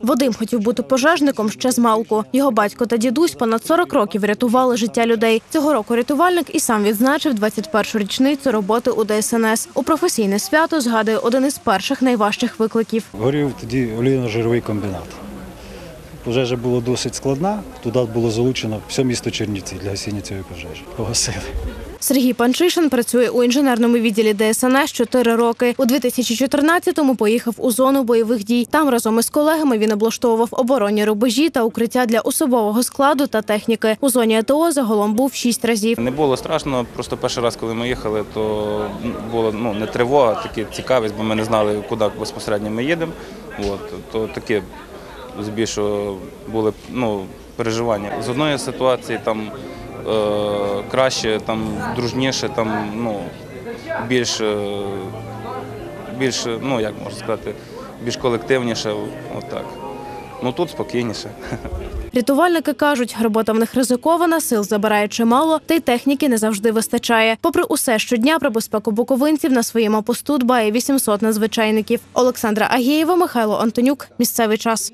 Вадим хотів бути пожежником ще з малку. Його батько та дідусь понад 40 років рятували життя людей. Цього року рятувальник і сам відзначив 21-ю річницю роботи у ДСНС. У професійне свято згадує один із перших найважчих викликів. Горів тоді олійно-жировий комбінат. Пожежа була досить складна. Туди було залучено все місто Чернівці для гасіння цієї пожежі. Погасили. Сергій Панчишин працює у інженерному відділі ДСНС 4 роки. У 2014-му поїхав у зону бойових дій. Там разом із колегами він облаштовував оборонні рубежі та укриття для особового складу та техніки. У зоні АТО загалом був 6 разів. Не було страшно, просто перший раз, коли ми їхали, то була ну, не тривога, а таки цікавість, бо ми не знали, куди безпосередньо ми їдемо. От, то таке збільшого були ну, переживання. З одної ситуації там е, краще, там дружніше, там ну, більш, е, більш, ну як можна сказати, більш колективніше. Отак. Ну тут спокійніше. Рятувальники кажуть, робота в них ризикована, сил забирає чимало, та й техніки не завжди вистачає. Попри усе, щодня про безпеку буковинців на своєму посту дбає 800 надзвичайників. Олександра Агєєва, Михайло Антонюк. Місцевий час.